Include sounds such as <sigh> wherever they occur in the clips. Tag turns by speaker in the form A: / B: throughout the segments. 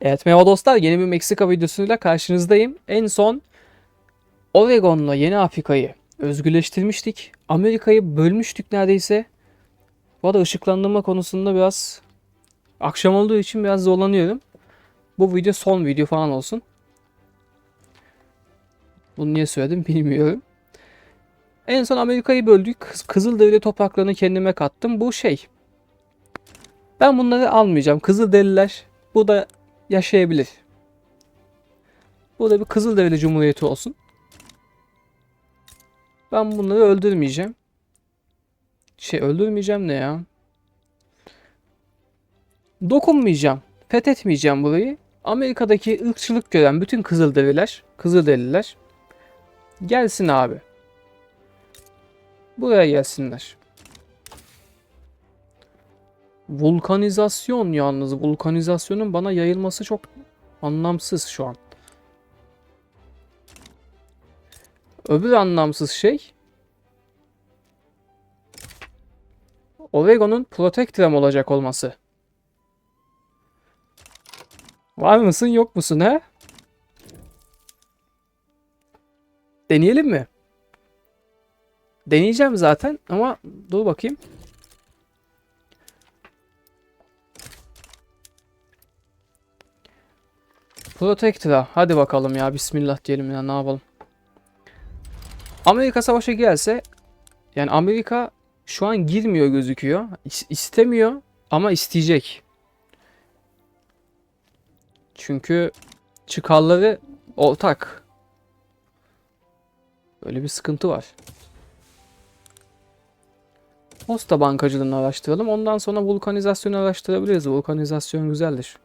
A: Evet merhaba dostlar yeni bir Meksika videosuyla karşınızdayım. En son Oregon'la Yeni Afrika'yı özgürleştirmiştik. Amerika'yı bölmüştük neredeyse. Bu arada ışıklandırma konusunda biraz akşam olduğu için biraz zorlanıyorum. Bu video son video falan olsun. Bunu niye söyledim bilmiyorum. En son Amerika'yı böldük. Kız- Kızılderili topraklarını kendime kattım. Bu şey. Ben bunları almayacağım. Kızılderililer bu da yaşayabilir. Bu da bir Kızılderili Cumhuriyeti olsun. Ben bunları öldürmeyeceğim. Şey öldürmeyeceğim ne ya? Dokunmayacağım. Fethetmeyeceğim burayı. Amerika'daki ırkçılık gören bütün Kızılderililer, Kızılderililer gelsin abi. Buraya gelsinler. Vulkanizasyon yalnız. Vulkanizasyonun bana yayılması çok anlamsız şu an. Öbür anlamsız şey Oregon'un Protector'ım olacak olması. Var mısın yok musun he? Deneyelim mi? Deneyeceğim zaten ama dur bakayım. Protector'a hadi bakalım ya bismillah diyelim ya ne yapalım. Amerika savaşa gelse yani Amerika şu an girmiyor gözüküyor. İs- istemiyor ama isteyecek. Çünkü çıkarları ortak. Böyle bir sıkıntı var. Posta bankacılığını araştıralım. Ondan sonra vulkanizasyonu araştırabiliriz. Vulkanizasyon güzeldir.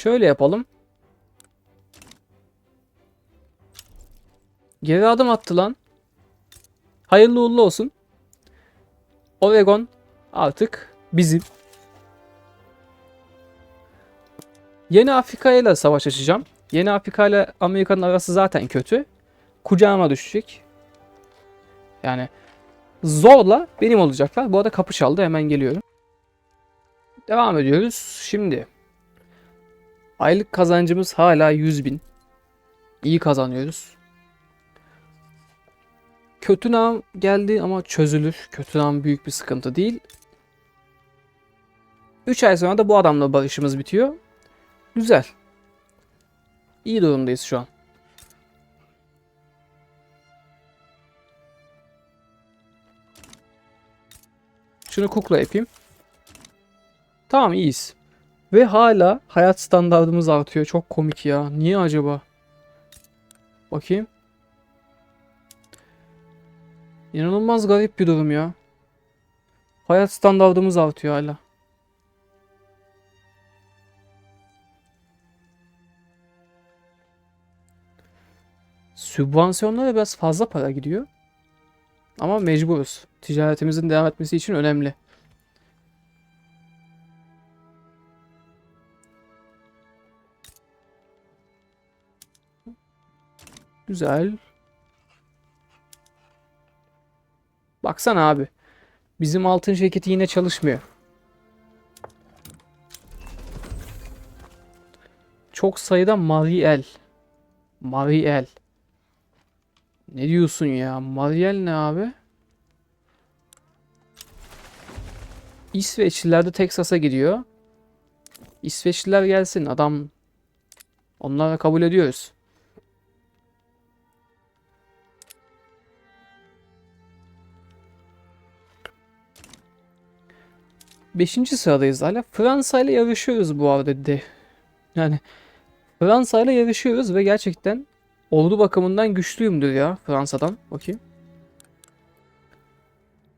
A: Şöyle yapalım. Geri adım attı lan. Hayırlı uğurlu olsun. Oregon artık bizim. Yeni Afrika ile savaş açacağım. Yeni Afrika ile Amerika'nın arası zaten kötü. Kucağıma düşecek. Yani zorla benim olacaklar. Bu arada kapı çaldı hemen geliyorum. Devam ediyoruz. Şimdi aylık kazancımız hala 100 bin. İyi kazanıyoruz. Kötü nam geldi ama çözülür. Kötü nam büyük bir sıkıntı değil. 3 ay sonra da bu adamla barışımız bitiyor. Güzel. İyi durumdayız şu an. Şunu kukla yapayım. Tamam iyiyiz. Ve hala hayat standartımız artıyor. Çok komik ya. Niye acaba? Bakayım. İnanılmaz garip bir durum ya. Hayat standartımız artıyor hala. Sübvansiyonlara biraz fazla para gidiyor. Ama mecburuz. Ticaretimizin devam etmesi için önemli. Güzel. Baksana abi. Bizim altın şirketi yine çalışmıyor. Çok sayıda Mariel. Mariel. Ne diyorsun ya? Mariel ne abi? İsveçliler de Teksas'a gidiyor. İsveçliler gelsin. Adam onlara kabul ediyoruz. Beşinci sıradayız hala. Fransa ile yarışıyoruz bu arada de. Yani Fransa ile yarışıyoruz ve gerçekten ordu bakımından güçlüyümdür ya Fransa'dan. Bakayım.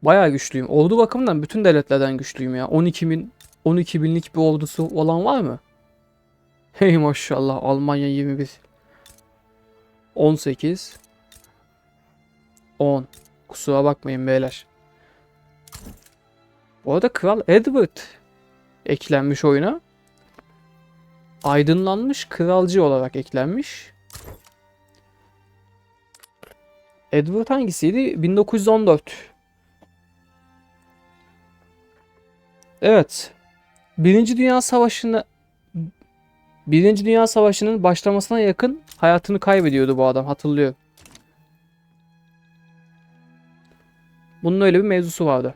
A: Bayağı güçlüyüm. Ordu bakımından bütün devletlerden güçlüyüm ya. 12 bin 12 binlik bir ordusu olan var mı? Hey maşallah Almanya 21 18 10 Kusura bakmayın beyler. Bu arada Kral Edward eklenmiş oyuna. Aydınlanmış kralcı olarak eklenmiş. Edward hangisiydi? 1914. Evet. Birinci Dünya Savaşı'nda Birinci Dünya Savaşı'nın başlamasına yakın hayatını kaybediyordu bu adam hatırlıyor. Bunun öyle bir mevzusu vardı.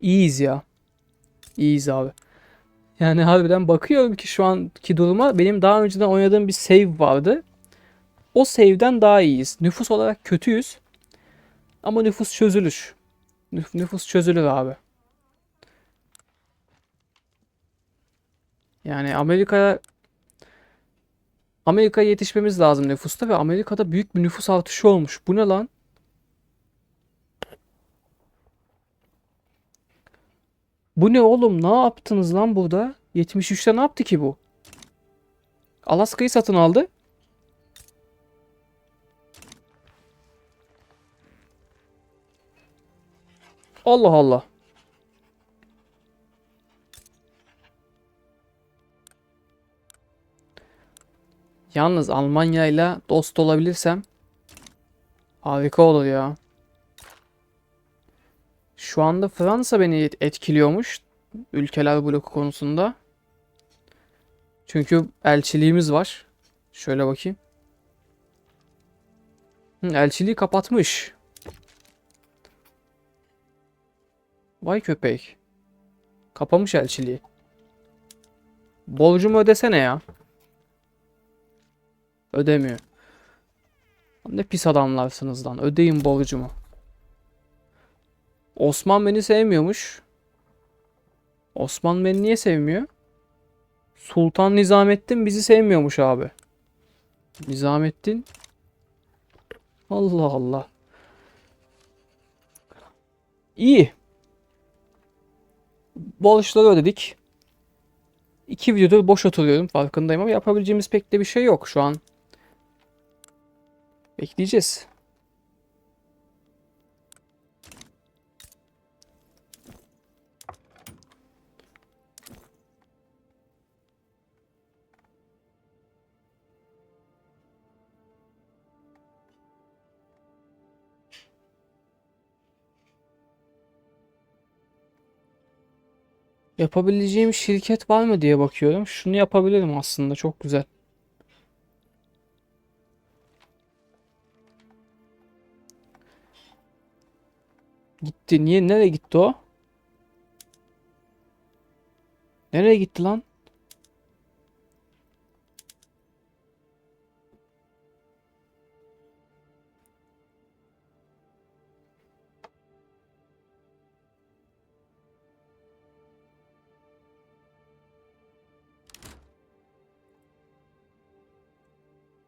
A: İyiyiz ya. İyiyiz abi. Yani harbiden bakıyorum ki şu anki duruma benim daha önceden oynadığım bir save vardı. O save'den daha iyiyiz. Nüfus olarak kötüyüz. Ama nüfus çözülür. Nüf- nüfus çözülür abi. Yani Amerika'ya Amerika'ya yetişmemiz lazım nüfusta ve Amerika'da büyük bir nüfus artışı olmuş. Bu ne lan? Bu ne oğlum? Ne yaptınız lan burada? 73'te ne yaptı ki bu? Alaska'yı satın aldı. Allah Allah. Yalnız Almanya ile dost olabilirsem harika olur ya. Şu anda Fransa beni et- etkiliyormuş ülkeler bloku konusunda. Çünkü elçiliğimiz var. Şöyle bakayım. Hı, elçiliği kapatmış. Vay köpek. Kapamış elçiliği. Borcumu ödesene ya. Ödemiyor. Ne pis adamlarsınız lan. Ödeyin borcumu. Osman beni sevmiyormuş. Osman beni niye sevmiyor? Sultan Nizamettin bizi sevmiyormuş abi. Nizamettin Allah Allah. İyi. Borçları ödedik. İki videodur boş oturuyorum farkındayım ama yapabileceğimiz pek de bir şey yok şu an. Bekleyeceğiz. Yapabileceğim şirket var mı diye bakıyorum. Şunu yapabilirim aslında çok güzel. Gitti. Niye? Nereye gitti o? Nereye gitti lan?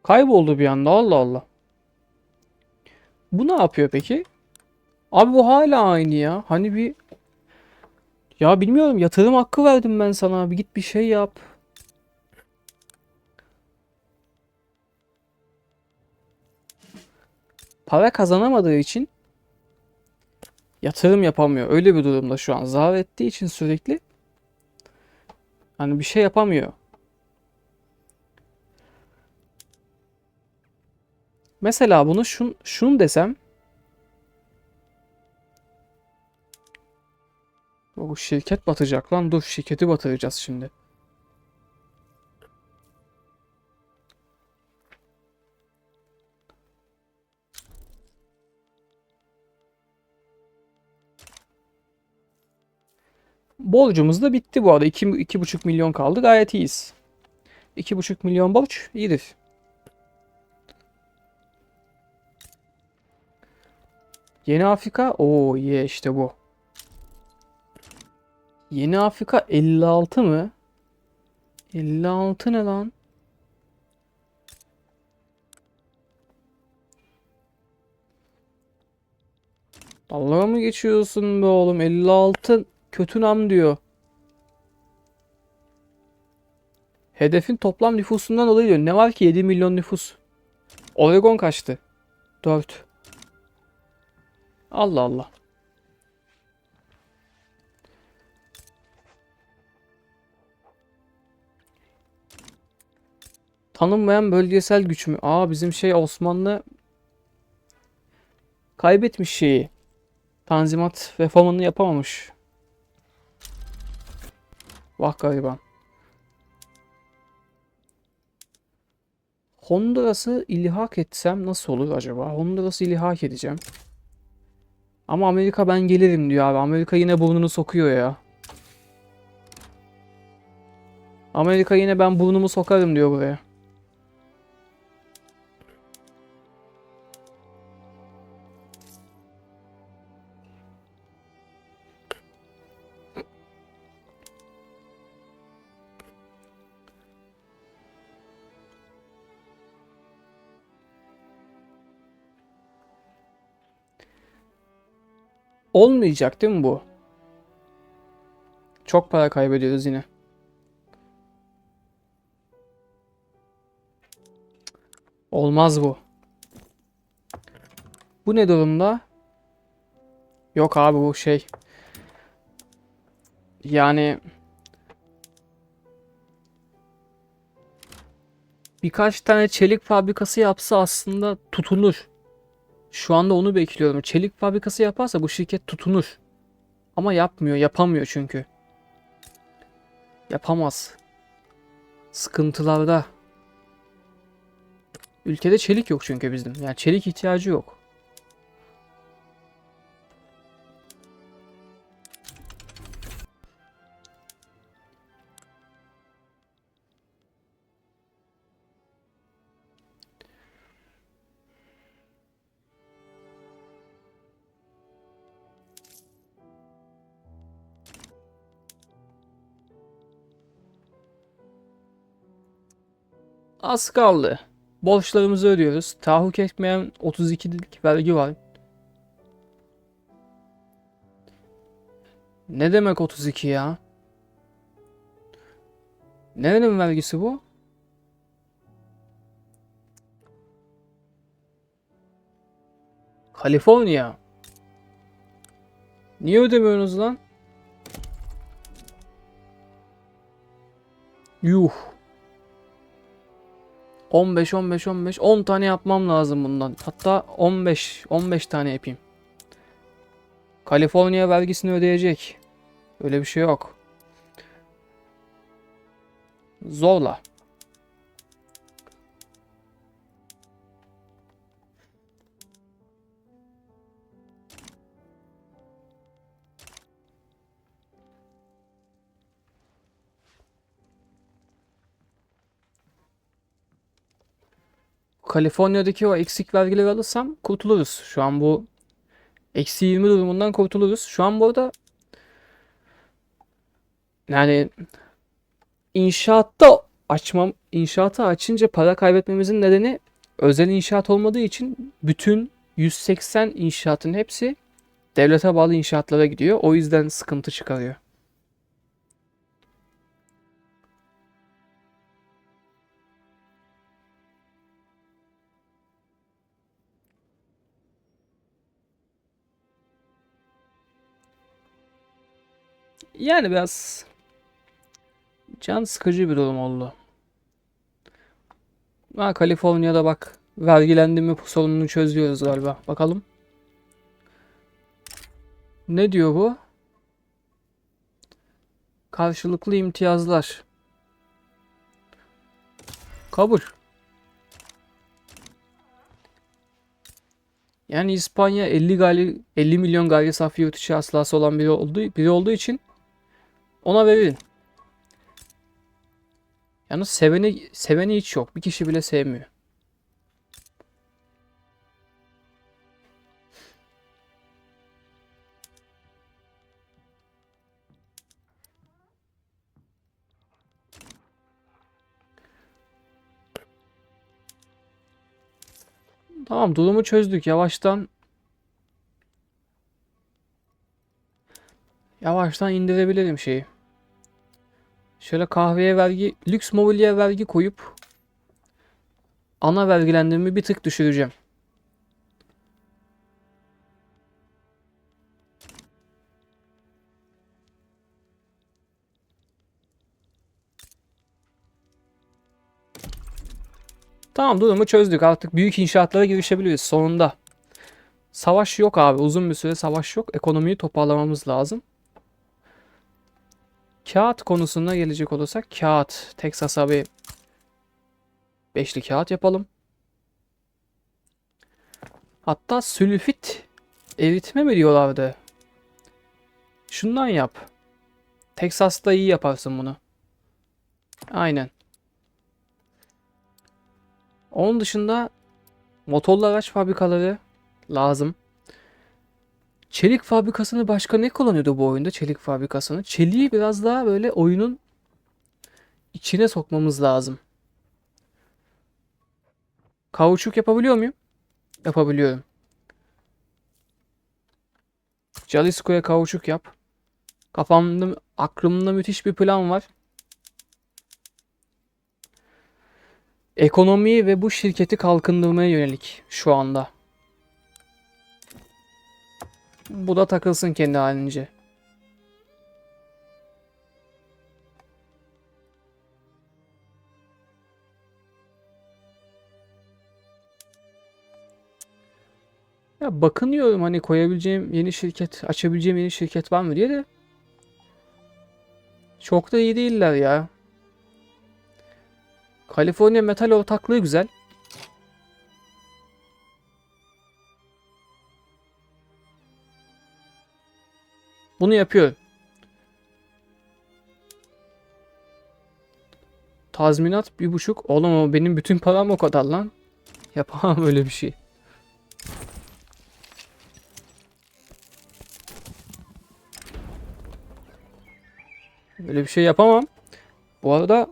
A: Kayboldu bir anda. Allah Allah. Bu ne yapıyor peki? Abi bu hala aynı ya. Hani bir ya bilmiyorum yatırım hakkı verdim ben sana. Bir git bir şey yap. Para kazanamadığı için yatırım yapamıyor. Öyle bir durumda şu an. Zarar ettiği için sürekli hani bir şey yapamıyor. Mesela bunu şun, şunu desem Bu şirket batacak lan. Dur şirketi batıracağız şimdi. Borcumuz da bitti bu arada. 2, 2,5 milyon kaldı. Gayet iyiyiz. 2,5 milyon borç iyidir. Yeni Afrika. Oo ye işte bu. Yeni Afrika 56 mı? 56 ne lan? Dalga mı geçiyorsun be oğlum? 56 kötü nam diyor. Hedefin toplam nüfusundan dolayı diyor. Ne var ki 7 milyon nüfus? Oregon kaçtı? 4. Allah Allah. Tanınmayan bölgesel güç mü? Aa bizim şey Osmanlı kaybetmiş şeyi. Tanzimat reformunu yapamamış. Vah gariban. Honduras'ı ilhak etsem nasıl olur acaba? Honduras'ı ilhak edeceğim. Ama Amerika ben gelirim diyor abi. Amerika yine burnunu sokuyor ya. Amerika yine ben burnumu sokarım diyor buraya. Olmayacak değil mi bu? Çok para kaybediyoruz yine. Olmaz bu. Bu ne durumda? Yok abi bu şey. Yani birkaç tane çelik fabrikası yapsa aslında tutunur. Şu anda onu bekliyorum. Çelik fabrikası yaparsa bu şirket tutunur. Ama yapmıyor, yapamıyor çünkü. Yapamaz. Sıkıntılarda. Ülkede çelik yok çünkü bizim. Yani çelik ihtiyacı yok. Az kaldı. Borçlarımızı ödüyoruz. Tahakkuk etmeyen 32'lik vergi var. Ne demek 32 ya? Nerenin vergisi bu? Kaliforniya. Niye ödemiyorsunuz lan? Yuh. 15 15 15 10 tane yapmam lazım bundan. Hatta 15 15 tane yapayım. Kaliforniya vergisini ödeyecek. Öyle bir şey yok. Zorla. Kaliforniya'daki o eksik vergileri alırsam kurtuluruz. Şu an bu eksi 20 durumundan kurtuluruz. Şu an bu arada yani inşaatta açmam, inşaatı açınca para kaybetmemizin nedeni özel inşaat olmadığı için bütün 180 inşaatın hepsi devlete bağlı inşaatlara gidiyor. O yüzden sıkıntı çıkarıyor. Yani biraz can sıkıcı bir durum oldu. Ha Kaliforniya'da bak vergilendirme sorununu çözüyoruz galiba. Bakalım. Ne diyor bu? Karşılıklı imtiyazlar. Kabul. Yani İspanya 50 gali 50 milyon gayri safi yurt içi olan biri olduğu biri olduğu için ona verin. Yalnız seveni seveni hiç yok. Bir kişi bile sevmiyor. Tamam durumu çözdük. Yavaştan yavaştan indirebilirim şeyi. Şöyle kahveye vergi, lüks mobilya vergi koyup ana vergilendirmeyi bir tık düşüreceğim. Tamam durumu çözdük. Artık büyük inşaatlara girişebiliriz sonunda. Savaş yok abi. Uzun bir süre savaş yok. Ekonomiyi toparlamamız lazım. Kağıt konusuna gelecek olursak kağıt. Texas'a bir beşli kağıt yapalım. Hatta sülfit eritme mi diyorlardı? Şundan yap. Texas'ta iyi yaparsın bunu. Aynen. Onun dışında motorlu araç fabrikaları lazım. Çelik fabrikasını başka ne kullanıyordu bu oyunda çelik fabrikasını? Çeliği biraz daha böyle oyunun içine sokmamız lazım. Kauçuk yapabiliyor muyum? Yapabiliyorum. Jalisco'ya kauçuk yap. Kafamda, aklımda müthiş bir plan var. Ekonomiyi ve bu şirketi kalkındırmaya yönelik şu anda. Bu da takılsın kendi halince. Ya bakınıyorum hani koyabileceğim yeni şirket, açabileceğim yeni şirket var mı diye de çok da iyi değiller ya. Kaliforniya metal ortaklığı güzel. Bunu yapıyorum. Tazminat bir buçuk. Oğlum ama benim bütün param o kadar lan. Yapamam öyle bir şey. Böyle bir şey yapamam. Bu arada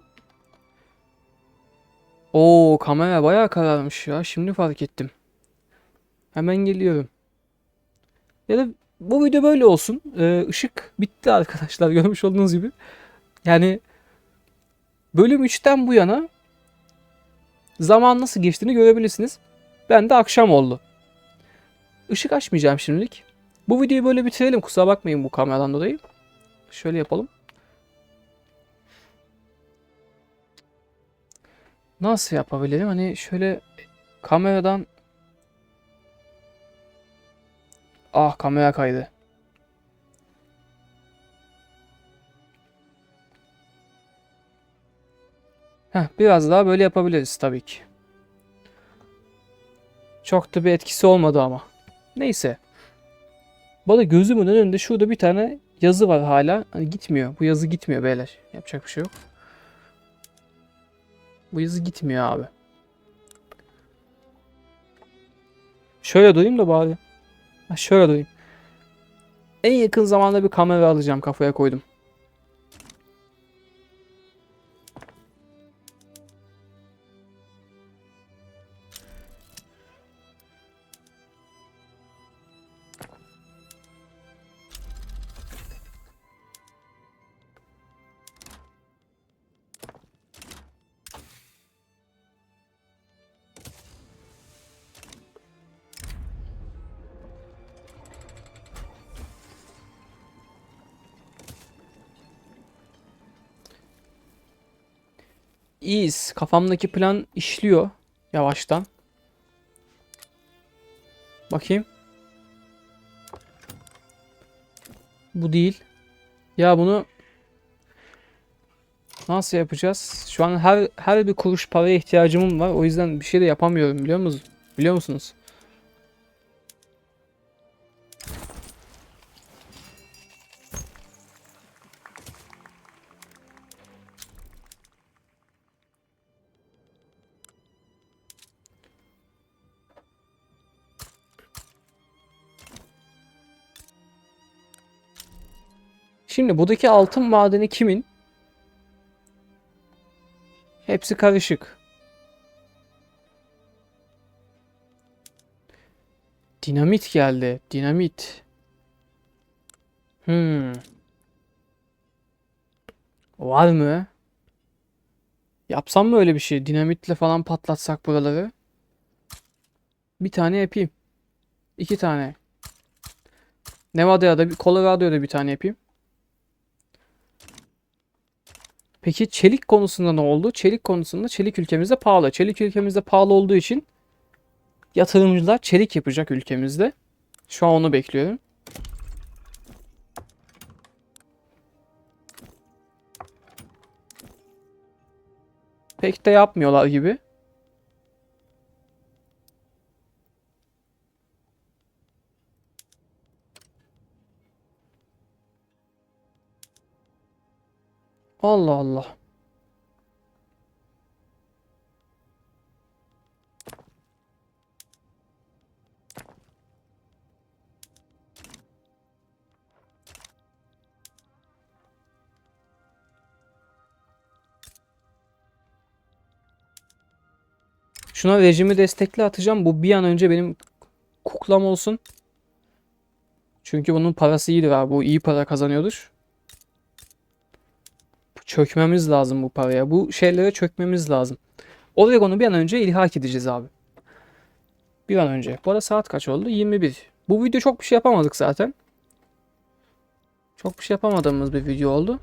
A: o kamera bayağı kararmış ya. Şimdi fark ettim. Hemen geliyorum. Ya da bu video böyle olsun. Ee, ışık bitti arkadaşlar <laughs> görmüş olduğunuz gibi. Yani bölüm 3'ten bu yana zaman nasıl geçtiğini görebilirsiniz. Ben de akşam oldu. Işık açmayacağım şimdilik. Bu videoyu böyle bitirelim. Kusura bakmayın bu kameradan dolayı. Şöyle yapalım. Nasıl yapabilirim? Hani şöyle kameradan Ah kamera kaydı. Heh, biraz daha böyle yapabiliriz tabii ki. Çok da bir etkisi olmadı ama. Neyse. Bana gözümün önünde şurada bir tane yazı var hala. Hani gitmiyor. Bu yazı gitmiyor beyler. Yapacak bir şey yok. Bu yazı gitmiyor abi. Şöyle durayım da bari. Şöyle durayım. En yakın zamanda bir kamera alacağım kafaya koydum. İyiyiz. Kafamdaki plan işliyor yavaştan. Bakayım. Bu değil. Ya bunu nasıl yapacağız? Şu an her her bir kuruş paraya ihtiyacım var. O yüzden bir şey de yapamıyorum biliyor musunuz? Biliyor musunuz? Şimdi buradaki altın madeni kimin? Hepsi karışık. Dinamit geldi. Dinamit. Hmm. Var mı? Yapsam mı öyle bir şey? Dinamitle falan patlatsak buraları. Bir tane yapayım. İki tane. Nevada'ya da, Colorado'ya da bir tane yapayım. Peki çelik konusunda ne oldu? Çelik konusunda çelik ülkemizde pahalı. Çelik ülkemizde pahalı olduğu için yatırımcılar çelik yapacak ülkemizde. Şu an onu bekliyorum. Pek de yapmıyorlar gibi. Allah Allah. Şuna rejimi destekli atacağım. Bu bir an önce benim kuklam olsun. Çünkü bunun parası iyidir abi. Bu iyi para kazanıyordur. Çökmemiz lazım bu paraya. Bu şeylere çökmemiz lazım. Oregon'u bir an önce ilhak edeceğiz abi. Bir an önce. Bu arada saat kaç oldu? 21. Bu video çok bir şey yapamadık zaten. Çok bir şey yapamadığımız bir video oldu.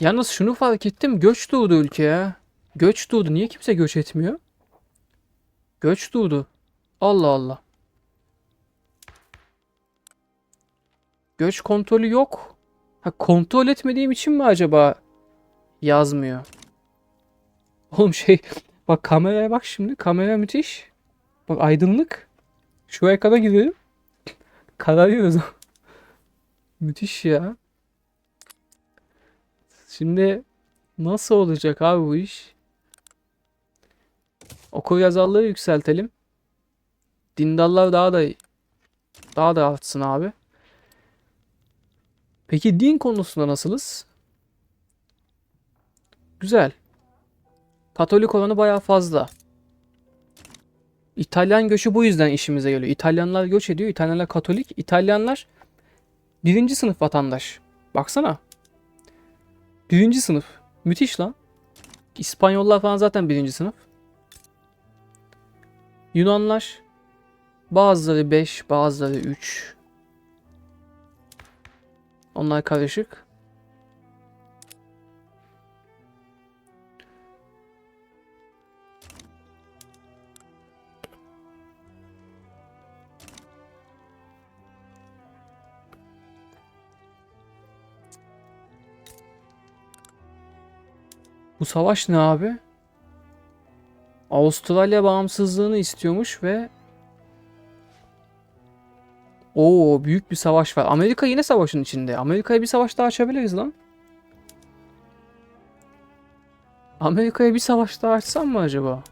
A: Yalnız şunu fark ettim. Göç doğdu ülkeye. Göç doğdu. Niye kimse göç etmiyor? Göç doğdu. Allah Allah. Göç kontrolü yok. Ha kontrol etmediğim için mi acaba yazmıyor? Oğlum şey bak kameraya bak şimdi. Kamera müthiş. Bak aydınlık. Şu ekrana gidelim. Kararıyoruz. <laughs> müthiş ya. Şimdi nasıl olacak abi bu iş? Okur yazarlığı yükseltelim. Dindallar daha da daha da artsın abi. Peki din konusunda nasılız? Güzel. Katolik oranı bayağı fazla. İtalyan göçü bu yüzden işimize geliyor. İtalyanlar göç ediyor. İtalyanlar Katolik. İtalyanlar birinci sınıf vatandaş. Baksana. Birinci sınıf. Müthiş lan. İspanyollar falan zaten birinci sınıf. Yunanlar bazıları 5, bazıları 3. Onlar karışık. Savaş ne abi? Avustralya bağımsızlığını istiyormuş ve Oo büyük bir savaş var. Amerika yine savaşın içinde. Amerika'ya bir savaş daha açabiliriz lan. Amerika'ya bir savaş daha açsam mı acaba?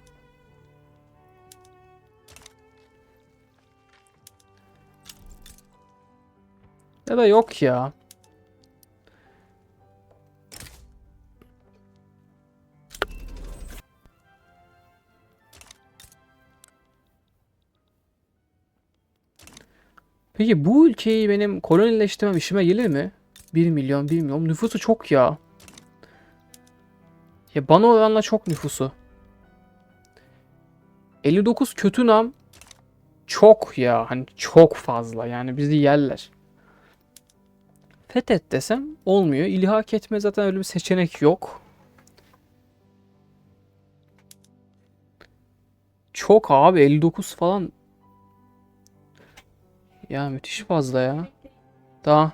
A: Ya da yok ya. Peki bu ülkeyi benim kolonileştirmem işime gelir mi? 1 milyon 1 milyon nüfusu çok ya. Ya bana oranla çok nüfusu. 59 kötü nam çok ya hani çok fazla yani bizi yerler. Fethet desem olmuyor. İlhak etme zaten öyle bir seçenek yok. Çok abi 59 falan ya müthiş fazla ya. Daha.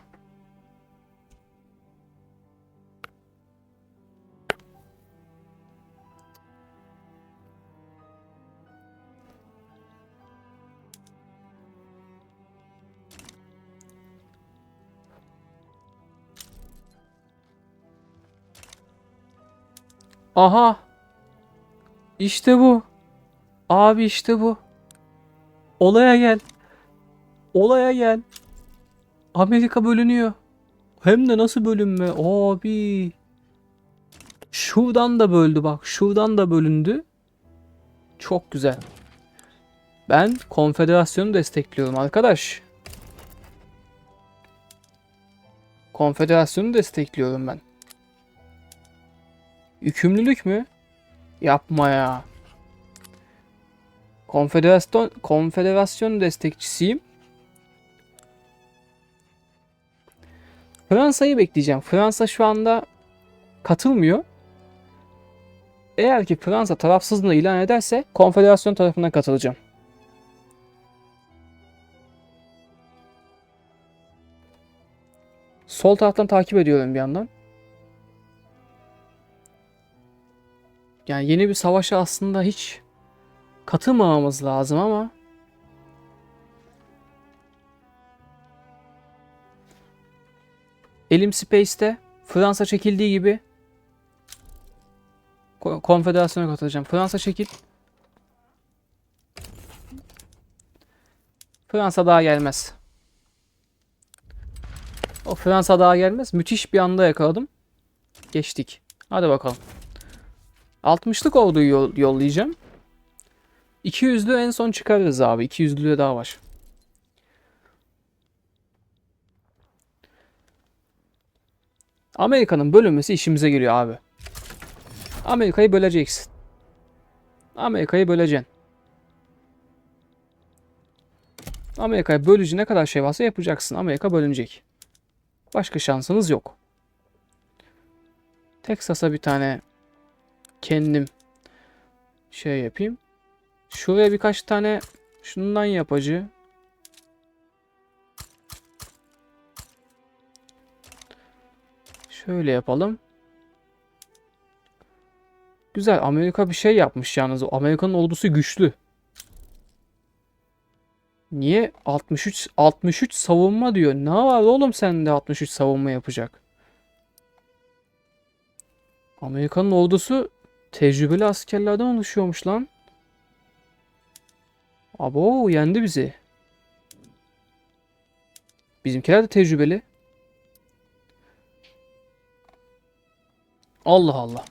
A: Aha. İşte bu. Abi işte bu. Olaya gel. Olaya gel. Amerika bölünüyor. Hem de nasıl bölünme? Abi. Şuradan da böldü bak. Şuradan da bölündü. Çok güzel. Ben konfederasyonu destekliyorum arkadaş. Konfederasyonu destekliyorum ben. Yükümlülük mü? Yapma ya. Konfederasyon, konfederasyon destekçisiyim. Fransa'yı bekleyeceğim. Fransa şu anda katılmıyor. Eğer ki Fransa tarafsızlığını ilan ederse konfederasyon tarafından katılacağım. Sol taraftan takip ediyorum bir yandan. Yani yeni bir savaşa aslında hiç katılmamamız lazım ama Elim Space'te Fransa çekildiği gibi ko- konfederasyona katılacağım. Fransa çekil. Fransa daha gelmez. O Fransa daha gelmez. Müthiş bir anda yakaladım. Geçtik. Hadi bakalım. 60'lık orduyu yol- yollayacağım. 200'lü en son çıkarırız abi. 200'lü daha var. Amerika'nın bölünmesi işimize geliyor abi. Amerika'yı böleceksin. Amerika'yı böleceksin. Amerika'yı bölücü ne kadar şey varsa yapacaksın. Amerika bölünecek. Başka şansınız yok. Texas'a bir tane kendim şey yapayım. Şuraya birkaç tane şundan yapacı. Şöyle yapalım. Güzel. Amerika bir şey yapmış yalnız. Amerika'nın ordusu güçlü. Niye 63 63 savunma diyor. Ne var oğlum sende 63 savunma yapacak? Amerika'nın ordusu tecrübeli askerlerden oluşuyormuş lan. Abo yendi bizi. Bizimkiler de tecrübeli. Allah Allah.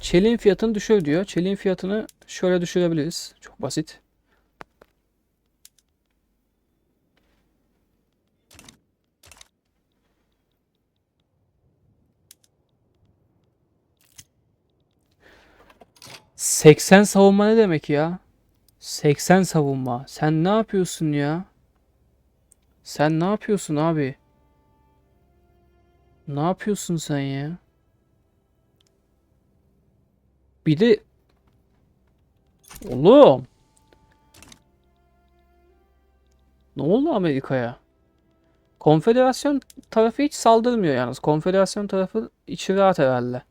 A: Çeliğin fiyatını düşür diyor. Çeliğin fiyatını şöyle düşürebiliriz. Çok basit. ...80 savunma ne demek ya? 80 savunma. Sen ne yapıyorsun ya? Sen ne yapıyorsun abi? Ne yapıyorsun sen ya? Bir de Oğlum. Ne oldu Amerika'ya? Konfederasyon tarafı hiç saldırmıyor yalnız. Konfederasyon tarafı içi rahat herhalde.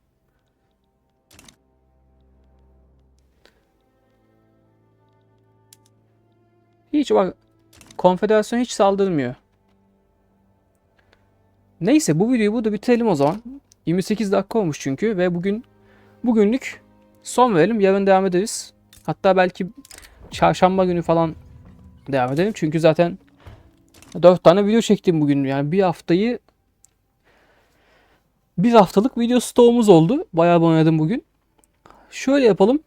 A: Hiç bak Konfederasyon hiç saldırmıyor. Neyse bu videoyu burada bitirelim o zaman. 28 dakika olmuş çünkü ve bugün bugünlük son verelim. Yarın devam ederiz. Hatta belki çarşamba günü falan devam edelim. Çünkü zaten 4 tane video çektim bugün. Yani bir haftayı bir haftalık video stoğumuz oldu. Bayağı oynadım bugün. Şöyle yapalım.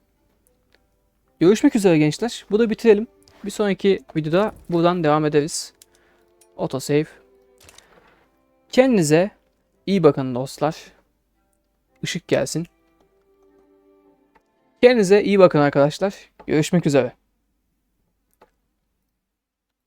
A: Görüşmek üzere gençler. Bu da bitirelim. Bir sonraki videoda buradan devam ederiz. Autosave. Kendinize iyi bakın dostlar. Işık gelsin. Kendinize iyi bakın arkadaşlar. Görüşmek üzere.